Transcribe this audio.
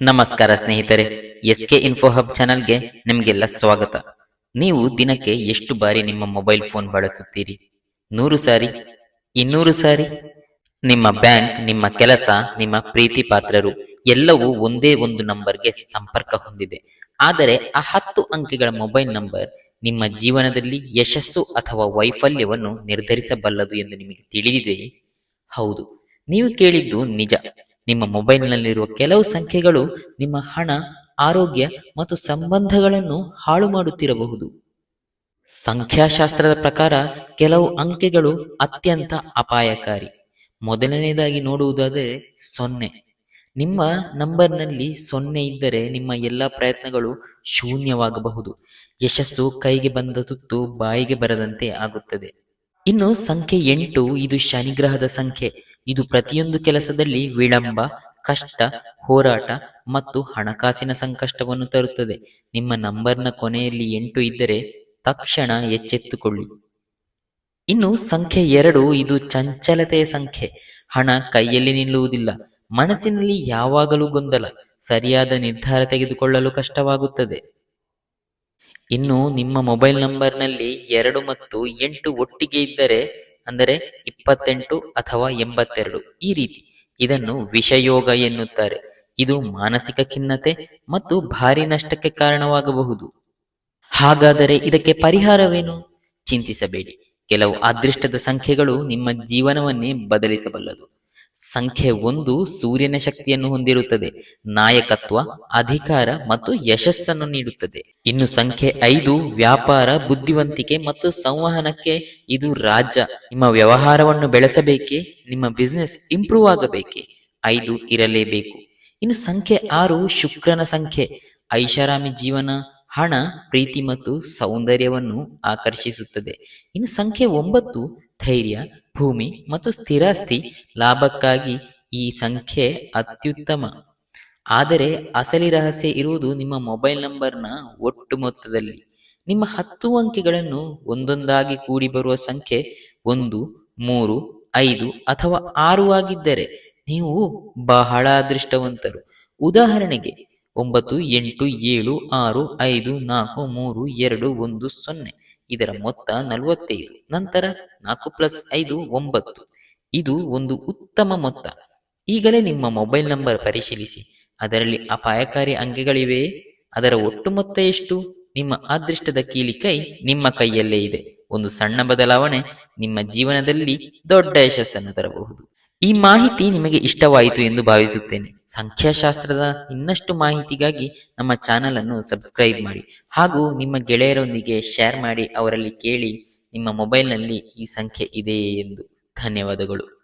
ನಮಸ್ಕಾರ ಸ್ನೇಹಿತರೆ S K info hub ಚಾನಲ್ಗೆ ನಿಮಗೆಲ್ಲ ಸ್ವಾಗತ. ನೀವು ದಿನಕ್ಕೆ ಎಷ್ಟು ಬಾರಿ ನಿಮ್ಮ ಮೊಬೈಲ್ ಫೋನ್ ಬಳಸುತ್ತೀರಿ? ನೂರು ಸಾರಿ, ಇನ್ನೂರು ಸಾರಿ? ನಿಮ್ಮ ಬ್ಯಾಂಕ್, ನಿಮ್ಮ ಕೆಲಸ, ನಿಮ್ಮ ಪ್ರೀತಿ ಪಾತ್ರರು ಎಲ್ಲವೂ ಒಂದೇ ಒಂದು ನಂಬರ್ಗೆ ಸಂಪರ್ಕ ಹೊಂದಿದೆ. ಆದರೆ ಆ ಹತ್ತು ಅಂಕಿಗಳ ಮೊಬೈಲ್ ನಂಬರ್ ನಿಮ್ಮ ಜೀವನದಲ್ಲಿ ಯಶಸ್ಸು ಅಥವಾ ವೈಫಲ್ಯವನ್ನು ನಿರ್ಧರಿಸಬಲ್ಲದು ಎಂದು ನಿಮಗೆ ತಿಳಿದಿದೆಯೇ? ಹೌದು, ನೀವು ಕೇಳಿದ್ದು ನಿಜ. ನಿಮ್ಮ ಮೊಬೈಲ್ನಲ್ಲಿರುವ ಕೆಲವು ಸಂಖ್ಯೆಗಳು ನಿಮ್ಮ ಹಣ, ಆರೋಗ್ಯ ಮತ್ತು ಸಂಬಂಧಗಳನ್ನು ಹಾಳು ಮಾಡುತ್ತಿರಬಹುದು. ಸಂಖ್ಯಾಶಾಸ್ತ್ರದ ಪ್ರಕಾರ ಕೆಲವು ಅಂಕೆಗಳು ಅತ್ಯಂತ ಅಪಾಯಕಾರಿ. ಮೊದಲನೆಯದಾಗಿ ನೋಡುವುದಾದರೆ ಸೊನ್ನೆ. ನಿಮ್ಮ ನಂಬರ್ನಲ್ಲಿ ಸೊನ್ನೆ ಇದ್ದರೆ ನಿಮ್ಮ ಎಲ್ಲ ಪ್ರಯತ್ನಗಳು ಶೂನ್ಯವಾಗಬಹುದು. ಯಶಸ್ಸು ಕೈಗೆ ಬಂದ ತುತ್ತು ಬಾಯಿಗೆ ಬರದಂತೆ ಆಗುತ್ತದೆ. ಇನ್ನು ಸಂಖ್ಯೆ ಎಂಟು, ಇದು ಶನಿಗ್ರಹದ ಸಂಖ್ಯೆ. ಇದು ಪ್ರತಿಯೊಂದು ಕೆಲಸದಲ್ಲಿ ವಿಳಂಬ, ಕಷ್ಟ, ಹೋರಾಟ ಮತ್ತು ಹಣಕಾಸಿನ ಸಂಕಷ್ಟವನ್ನು ತರುತ್ತದೆ. ನಿಮ್ಮ ನಂಬರ್ನ ಕೊನೆಯಲ್ಲಿ ಎಂಟು ಇದ್ದರೆ ತಕ್ಷಣ ಎಚ್ಚೆತ್ತುಕೊಳ್ಳಿ. ಇನ್ನು ಸಂಖ್ಯೆ ಎರಡು, ಇದು ಚಂಚಲತೆಯ ಸಂಖ್ಯೆ. ಹಣ ಕೈಯಲ್ಲಿ ನಿಲ್ಲುವುದಿಲ್ಲ. ಮನಸ್ಸಿನಲ್ಲಿ ಯಾವಾಗಲೂ ಗೊಂದಲ. ಸರಿಯಾದ ನಿರ್ಧಾರ ತೆಗೆದುಕೊಳ್ಳಲು ಕಷ್ಟವಾಗುತ್ತದೆ. ಇನ್ನು ನಿಮ್ಮ ಮೊಬೈಲ್ ನಂಬರ್ನಲ್ಲಿ ಎರಡು ಮತ್ತು ಎಂಟು ಒಟ್ಟಿಗೆ ಇದ್ದರೆ ಅಂದರೆ ಇಪ್ಪತ್ತೆಂಟು ಅಥವಾ ಎಂಬತ್ತೆರಡು ಈ ರೀತಿ. ಇದನ್ನು ವಿಷಯೋಗ ಎನ್ನುತ್ತಾರೆ. ಇದು ಮಾನಸಿಕ ಖಿನ್ನತೆ ಮತ್ತು ಭಾರಿ ನಷ್ಟಕ್ಕೆ ಕಾರಣವಾಗಬಹುದು. ಹಾಗಾದರೆ ಇದಕ್ಕೆ ಪರಿಹಾರವೇನು? ಚಿಂತಿಸಬೇಡಿ. ಕೆಲವು ಅದೃಷ್ಟದ ಸಂಖ್ಯೆಗಳು ನಿಮ್ಮ ಜೀವನವನ್ನೇ ಬದಲಿಸಬಲ್ಲದು. ಸಂಖ್ಯೆ ಒಂದು ಸೂರ್ಯನ ಶಕ್ತಿಯನ್ನು ಹೊಂದಿರುತ್ತದೆ, ನಾಯಕತ್ವ, ಅಧಿಕಾರ ಮತ್ತು ಯಶಸ್ಸನ್ನು ನೀಡುತ್ತದೆ. ಇನ್ನು ಸಂಖ್ಯೆ ಐದು, ವ್ಯಾಪಾರ, ಬುದ್ಧಿವಂತಿಕೆ ಮತ್ತು ಸಂವಹನಕ್ಕೆ ಇದು ರಾಜ್ಯ. ನಿಮ್ಮ ವ್ಯವಹಾರವನ್ನು ಬೆಳೆಸಬೇಕೆ, ನಿಮ್ಮ ಬಿಸ್ನೆಸ್ ಇಂಪ್ರೂವ್ ಆಗಬೇಕೆ? ಐದು ಇರಲೇಬೇಕು. ಇನ್ನು ಸಂಖ್ಯೆ ಆರು, ಶುಕ್ರನ ಸಂಖ್ಯೆ. ಐಷಾರಾಮಿ ಜೀವನ, ಹಣ, ಪ್ರೀತಿ ಮತ್ತು ಸೌಂದರ್ಯವನ್ನು ಆಕರ್ಷಿಸುತ್ತದೆ. ಇನ್ನು ಸಂಖ್ಯೆ ಒಂಬತ್ತು, ಧೈರ್ಯ ಭೂಮಿ ಮತ್ತು ಸ್ಥಿರಾಸ್ತಿ ಲಾಭಕ್ಕಾಗಿ ಈ ಸಂಖ್ಯೆ ಅತ್ಯುತ್ತಮ. ಆದರೆ ಅಸಲಿ ರಹಸ್ಯ ಇರುವುದು ನಿಮ್ಮ ಮೊಬೈಲ್ ನಂಬರ್ನ ಒಟ್ಟು ಮೊತ್ತದಲ್ಲಿ. ನಿಮ್ಮ ಹತ್ತು ಅಂಕಿಗಳನ್ನು ಒಂದೊಂದಾಗಿ ಕೂಡಿ ಬರುವ ಸಂಖ್ಯೆ ಒಂದು, ಮೂರು, ಐದು ಅಥವಾ ಆರು ಆಗಿದ್ದರೆ ನೀವು ಬಹಳ ಅದೃಷ್ಟವಂತರು. ಉದಾಹರಣೆಗೆ ಒಂಬತ್ತು, ಎಂಟು, ಏಳು, ಆರು, ಐದು, ನಾಲ್ಕು, ಮೂರು, ಎರಡು, ಒಂದು, ಸೊನ್ನೆ. ಇದರ ಮೊತ್ತ ನಲವತ್ತೈದು. ನಂತರ ನಾಲ್ಕು ಪ್ಲಸ್ ಐದು, ಒಂಬತ್ತು. ಇದು ಒಂದು ಉತ್ತಮ ಮೊತ್ತ. ಈಗಲೇ ನಿಮ್ಮ ಮೊಬೈಲ್ ನಂಬರ್ ಪರಿಶೀಲಿಸಿ. ಅದರಲ್ಲಿ ಅಪಾಯಕಾರಿ ಅಂಕೆಗಳಿವೆಯೇ ಅದರ ಒಟ್ಟು ಮೊತ್ತ ಎಷ್ಟು? ನಿಮ್ಮ ಅದೃಷ್ಟದ ಕೀಲಿಕೈ ನಿಮ್ಮ ಕೈಯಲ್ಲೇ ಇದೆ. ಒಂದು ಸಣ್ಣ ಬದಲಾವಣೆ ನಿಮ್ಮ ಜೀವನದಲ್ಲಿ ದೊಡ್ಡ ಯಶಸ್ಸನ್ನು ತರಬಹುದು. ಈ ಮಾಹಿತಿ ನಿಮಗೆ ಇಷ್ಟವಾಯಿತು ಎಂದು ಭಾವಿಸುತ್ತೇನೆ. ಸಂಖ್ಯಾಶಾಸ್ತ್ರದ ಇನ್ನಷ್ಟು ಮಾಹಿತಿಗಾಗಿ ನಮ್ಮ ಚಾನೆಲ್ ಅನ್ನು ಸಬ್ಸ್ಕ್ರೈಬ್ ಮಾಡಿ. ಹಾಗೂ ನಿಮ್ಮ ಗೆಳೆಯರೊಂದಿಗೆ ಶೇರ್ ಮಾಡಿ, ಅವರಲ್ಲಿ ಕೇಳಿ ನಿಮ್ಮ ಮೊಬೈಲ್ನಲ್ಲಿ ಈ ಸಂಖ್ಯೆ ಇದೆಯೇ ಎಂದು. ಧನ್ಯವಾದಗಳು.